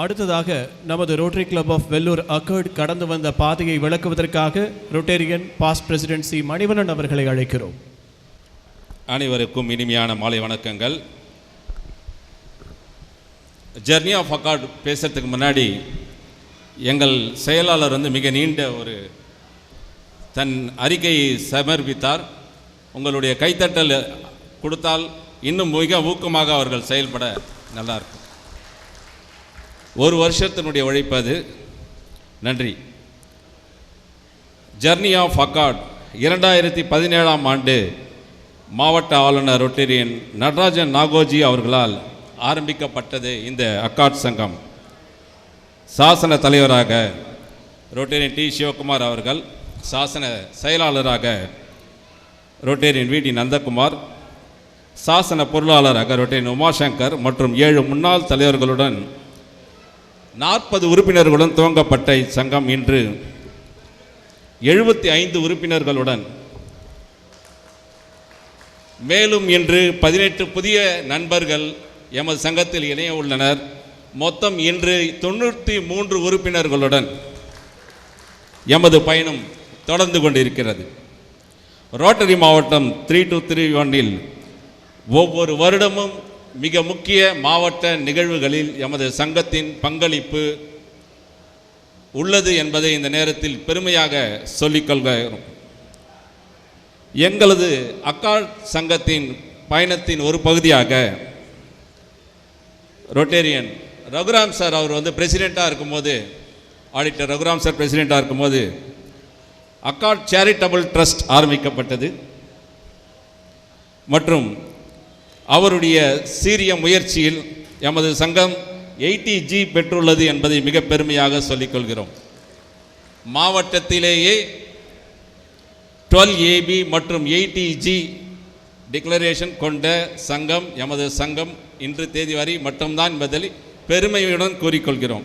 அடுத்ததாக நமது rotary club of Vellore accord கடந்து வந்த பாதையை விளக்குவதற்காக rotarian past president C Manivannan அவர்களை அழைக்கிறோம். அனைவருக்கும் இனிமையான மாலை வணக்கங்கள். ஜெர்னி ஆஃப் அக்கார்ட் பேசுறதுக்கு முன்னாடி எங்கள் செயலாளர் வந்து மிக நீண்ட ஒரு தன் அறிக்கையை சமர்ப்பித்தார். உங்களுடைய கைத்தட்டல் கொடுத்தால் இன்னும் மிக ஊக்கமாக அவர்கள் செயல்பட நல்லாயிருக்கும் ஒரு வருஷத்தினுடைய உழைப்பு அது. நன்றி. ஜர்னி ஆஃப் அக்காட் இரண்டாயிரத்தி பதினேழாம் ஆண்டு மாவட்ட ஆளுநர் ரொட்டேரியன் நடராஜன் நாகோஜி அவர்களால் ஆரம்பிக்கப்பட்டது இந்த அக்காட் சங்கம். சாசன தலைவராக ரொட்டேரியன் டி. சிவகுமார் அவர்கள் சாசன செயலாளராக ரொட்டேரியன் வி. டி. நந்தகுமார் சாசன பொருளாளராக ரொட்டேரியன் உமாசங்கர் மற்றும் ஏழு முன்னாள் தலைவர்களுடன் நாற்பது உறுப்பினர்களுடன் துவங்கப்பட்ட இச்சங்கம் இன்று எழுபத்தி ஐந்து உறுப்பினர்களுடன். மேலும் இன்று பதினெட்டு புதிய நண்பர்கள் எமது சங்கத்தில் இணைய உள்ளனர். மொத்தம் இன்று தொண்ணூற்றி மூன்று உறுப்பினர்களுடன் எமது பயணம் தொடர்ந்து கொண்டிருக்கிறது. ரோட்டரி மாவட்டம் த்ரீ டூ த்ரீ ஒன்னில் ஒவ்வொரு வருடமும் மிக முக்கிய மாவட்ட நிகழ்வுகளில் எமது சங்கத்தின் பங்களிப்பு உள்ளது என்பதை இந்த நேரத்தில் பெருமையாக சொல்லிக்கொள்கிறோம் எங்களது அக்கால் சங்கத்தின் பயணத்தின் ஒரு பகுதியாக ரொட்டேரியன் ரகுராம் சார் அவர் வந்து பிரசிடெண்ட்டாக இருக்கும்போது ஆடிட்டர் ரகுராம் சார் பிரசிடெண்ட்டாக இருக்கும்போது அக்காட் சேரிட்டபிள் ட்ரஸ்ட் ஆரம்பிக்கப்பட்டது. மற்றும் அவருடைய சீரிய முயற்சியில் எமது சங்கம் எயிட்டி ஜி பெற்றுள்ளது என்பதை மிக பெருமையாக சொல்லிக்கொள்கிறோம். மாவட்டத்திலேயே டுவெல் ஏபி மற்றும் எயிட்டி ஜி டிக்ளரேஷன் கொண்ட சங்கம் எமது சங்கம் இன்று தேதி வரை மட்டும்தான் என்பதில் பெருமையுடன் கூறிக்கொள்கிறோம்.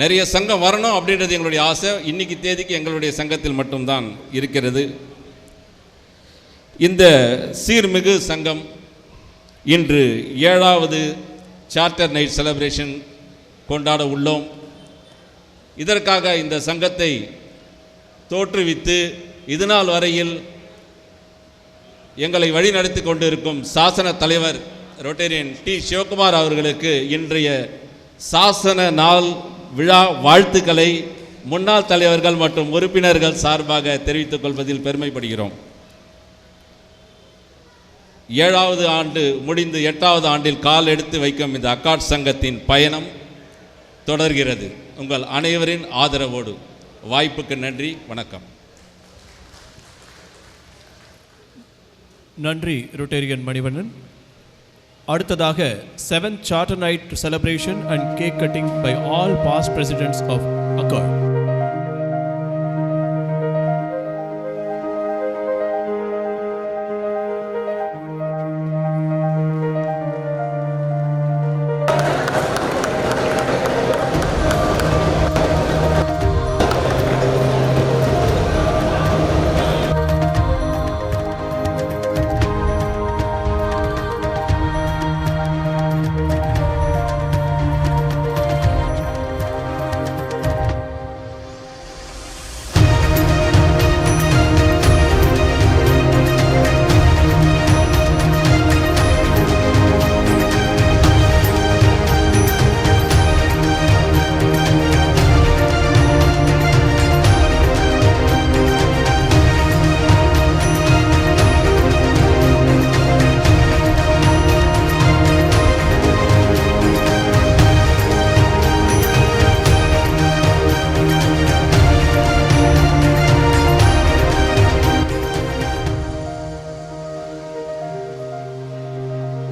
நிறைய சங்கம் வரணும் அப்படின்றது எங்களுடைய ஆசை. இன்னைக்கு தேதிக்கு எங்களுடைய சங்கத்தில் மட்டும்தான் இருக்கிறது. இந்த சீர்மிகு சங்கம் இன்று ஏழாவது சார்ட்டர் நைட் செலப்ரேஷன் கொண்டாட உள்ளோம். இதற்காக இந்த சங்கத்தை தோற்றுவித்து இதுநாள் வரையில் எங்களை வழிநடத்தி கொண்டிருக்கும் சாசன தலைவர் ரொட்டேரியன் டி. சிவகுமார் அவர்களுக்கு இன்றைய சாசன நாள் விழா வாழ்த்துக்களை முன்னாள் தலைவர்கள் மற்றும் உறுப்பினர்கள் சார்பாக தெரிவித்துக் கொள்வதில் பெருமைப்படுகிறோம். ஏழாவது ஆண்டு முடிந்து எட்டாவது ஆண்டில் கால் எடுத்து வைக்கும் இந்த அக்காட் சங்கத்தின் பயணம் தொடர்கிறது. உங்கள் அனைவரின் ஆதரவோடு வாய்ப்புக்கு நன்றி வணக்கம். நன்றி ரொட்டேரியன் மணிவண்ணன். அடுத்ததாக seventh charter night celebration and cake cutting by all past presidents of accord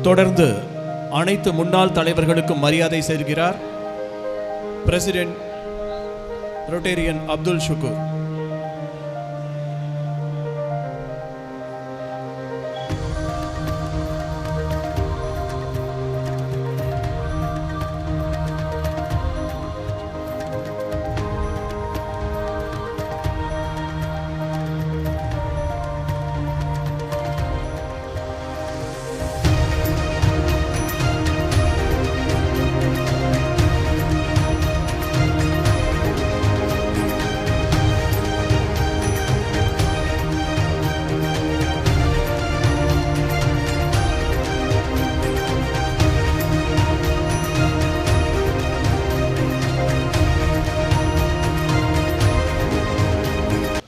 தொடர்ந்து அனைத்து முன்னாள் தலைவர்களுக்கும் மரியாதை சேர்க்கிறார். பிரசிடென்ட் ரொட்டேரியன் அப்துல் ஷுக்கூர்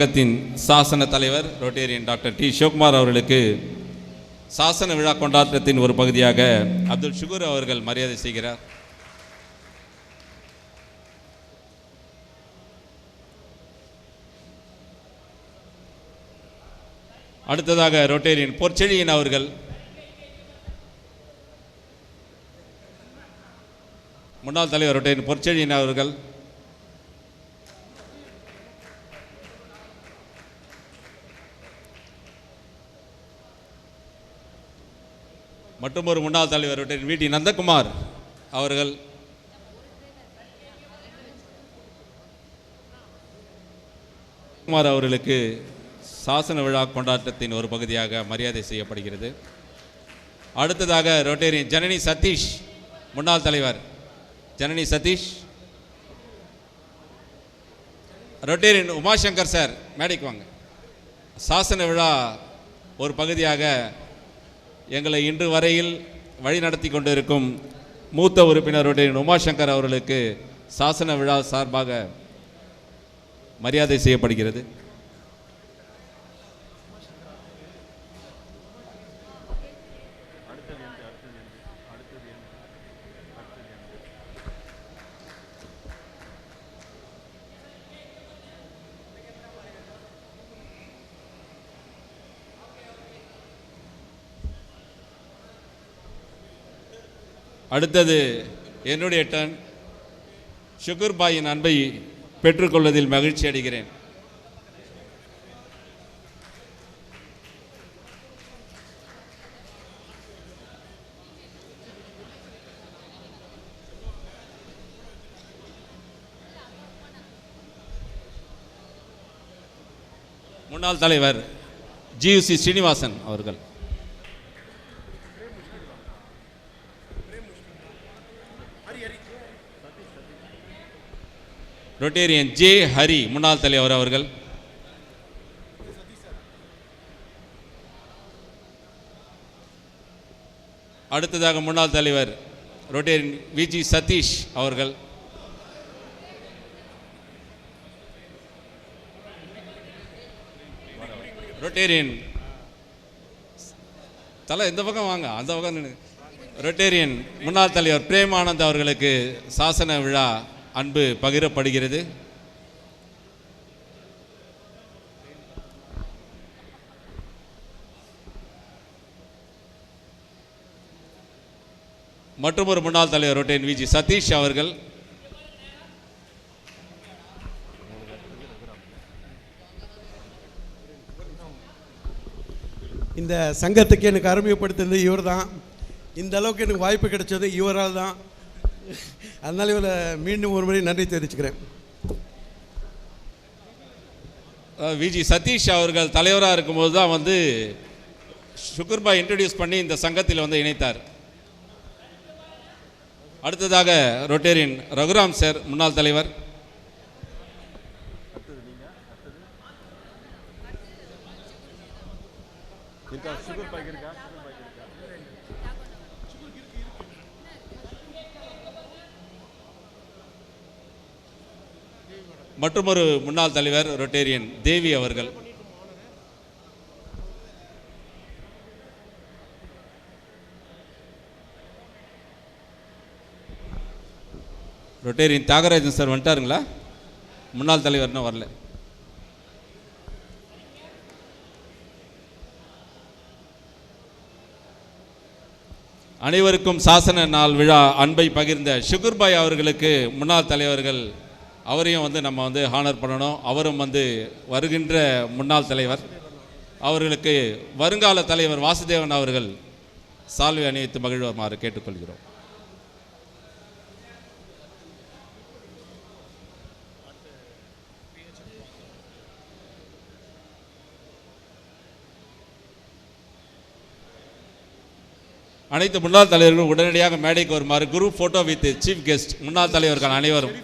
சங்கத்தின் சாசன தலைவர் ரொட்டேரியன் டாக்டர் டி. சிவகுமார் அவர்களுக்கு சாசன விழா கொண்டாட்டத்தின் ஒரு பகுதியாக அப்துல் ஷுகூர் அவர்கள் மரியாதை செய்கிறார். அடுத்ததாக ரொட்டேரியன் பொற்செழியன் அவர்கள். முன்னாள் தலைவர் ரொட்டேரியன் பொற்செழியன் அவர்கள். மற்றும் ஒரு முன்னாள் தலைவர் ரோட்டேரியன் நந்தகுமார் அவர்கள் குமார் அவர்களுக்கு சாசன விழா கொண்டாட்டத்தின் ஒரு பகுதியாக மரியாதை செய்யப்படுகிறது. அடுத்ததாக ரொட்டேரியன் ஜனனி சதீஷ் முன்னாள் தலைவர். ஜனனி சதீஷ். ரொட்டேரியன் உமாசங்கர் சார் மேடைக்கு வாங்க. சாசன விழா ஒரு பகுதியாக எங்களை இன்று வரையில் வழி நடத்தி கொண்டிருக்கும் மூத்த உறுப்பினருடைய உமாசங்கர் அவர்களுக்கு சாசன விழா சார்பாக மரியாதை செய்யப்படுகிறது. அடுத்தது என்னுடைய டன் சுகர் பாயின் அன்பை பெற்றுக்கொள்வதில் மகிழ்ச்சி அடைகிறேன். முன்னாள் தலைவர் ஜியுசி ஸ்ரீனிவாசன் அவர்கள். ரொட்டேரியன் ஜே ஹரி முன்னாள் தலைவர் அவர்கள். அடுத்ததாக முன்னாள் தலைவர் ரொட்டேரியன் விஜி சதீஷ் அவர்கள். ரொட்டேரியன் தலை இந்த பக்கம் வாங்க அந்த பக்கம் ரொட்டேரியன் முன்னாள் தலைவர் பிரேமானந்த் அவர்களுக்கு சாசன விழா அன்பு பகிரப்படுகிறது. மற்றும் ஒரு முன்னாள் தலைவர் ரொட்டேன் விஜி சதீஷ் அவர்கள். இந்த சங்கத்துக்கு எனக்கு அறிமுகப்படுத்தினது இவர் தான் இந்த அளவுக்கு எனக்கு வாய்ப்பு கிடைச்சது இவரால் தான் அதனால் இவரை மீண்டும் ஒரு முறை நன்றி தெரிவிச்சுக்கிறேன். விஜி சதீஷ் அவர்கள் தலைவராக இருக்கும்போது தான் வந்து சுகர்பா இன்ட்ரடியூஸ் பண்ணி இந்த சங்கத்தில் வந்து இணைத்தார். அடுத்ததாக ரொட்டேரியன் ரகுராம் சார் முன்னாள் தலைவர். மற்றொரு முன்னாள் தலைவர் ரொட்டேரியன் தேவி அவர்கள். ரொட்டேரியன் தியாகராஜன் சார் வந்துட்டாருங்களா? முன்னாள் தலைவர் இன்னும் வரல. அனைவருக்கும் சாசன நாள் விழா அன்பை பகிர்ந்த சுகுர்பாய் அவர்களுக்கு முன்னாள் தலைவர்கள் அவரையும் வந்து நம்ம வந்து ஹானர் பண்ணணும். அவரும் வந்து வருகின்ற முன்னாள் தலைவர். அவர்களுக்கு வருங்கால தலைவர் வாசுதேவன் அவர்கள் சால்வை அணிவித்து மகிழ்வருமாறு கேட்டுக்கொள்கிறோம். அனைத்து முன்னாள் தலைவர்களும் உடனடியாக மேடைக்கு வருமாறு group photo with chief guest முன்னாள் தலைவர்கள் அனைவரும்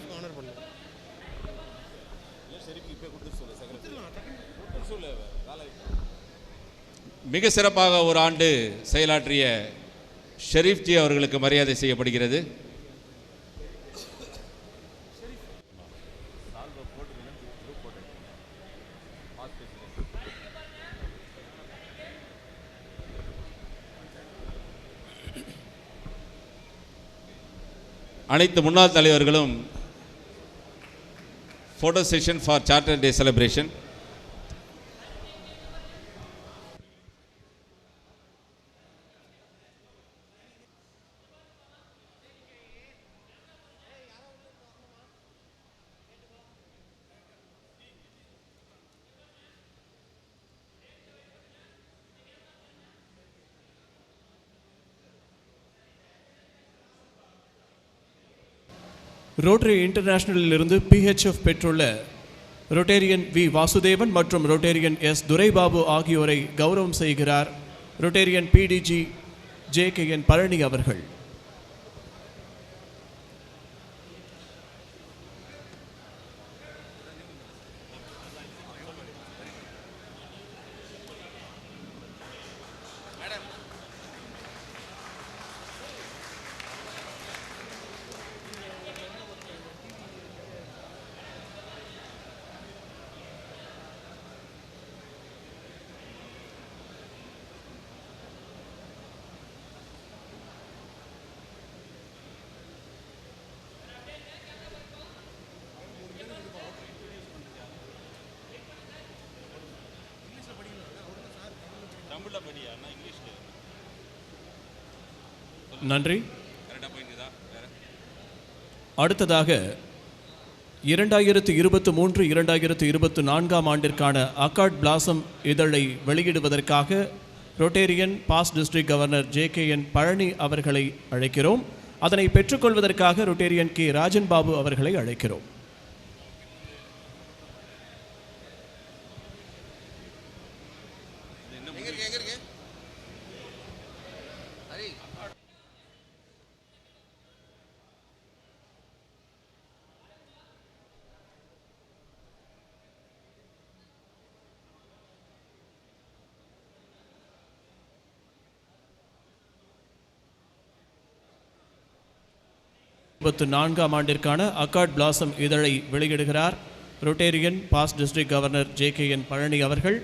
மிக சிறப்பாக ஒரு ஆண்டு செயலாற்றிய ஷெரீஃப்ஜி அவர்களுக்கு மரியாதை செய்யப்படுகிறது. அனைத்து முன்னாள் தலைவர்களும் photo session for charter day celebration rotary இன்டர்நேஷனலில் இருந்து பிஹெச்எஃப் பெற்றுள்ள ரொட்டேரியன் வி வாசுதேவன் மற்றும் ரொட்டேரியன் எஸ் துரைபாபு ஆகியோரை கௌரவம் செய்கிறார் rotarian PDG J K N Palani அவர்கள். நன்றி. அடுத்ததாக இரண்டாயிரத்து இருபத்து மூன்று இரண்டாயிரத்து இருபத்து நான்காம் ஆண்டிற்கான அக்காட் பிளாசம் இதழை வெளியிடுவதற்காக rotarian past district governor J K N Palani அவர்களை அழைக்கிறோம். அதனை பெற்றுக்கொள்வதற்காக ரொட்டேரியன் கே. ராஜன் பாபு அவர்களை அழைக்கிறோம். இருபத்து நான்காம் ஆண்டிற்கான அக்காட் பிளாசம் இதழை வெளியிடுகிறார். Rotarian past district governor J K N Palani அவர்கள்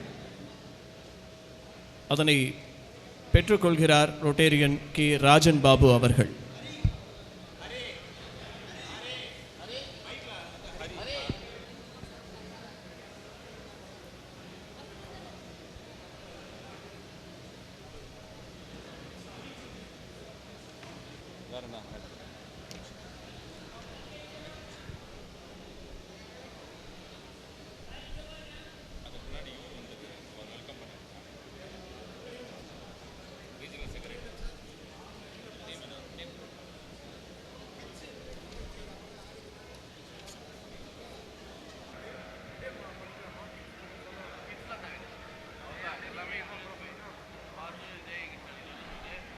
அதனை பெற்றுக்கொள்கிறார் ரொட்டேரியன் கே. ராஜன் பாபு அவர்கள்.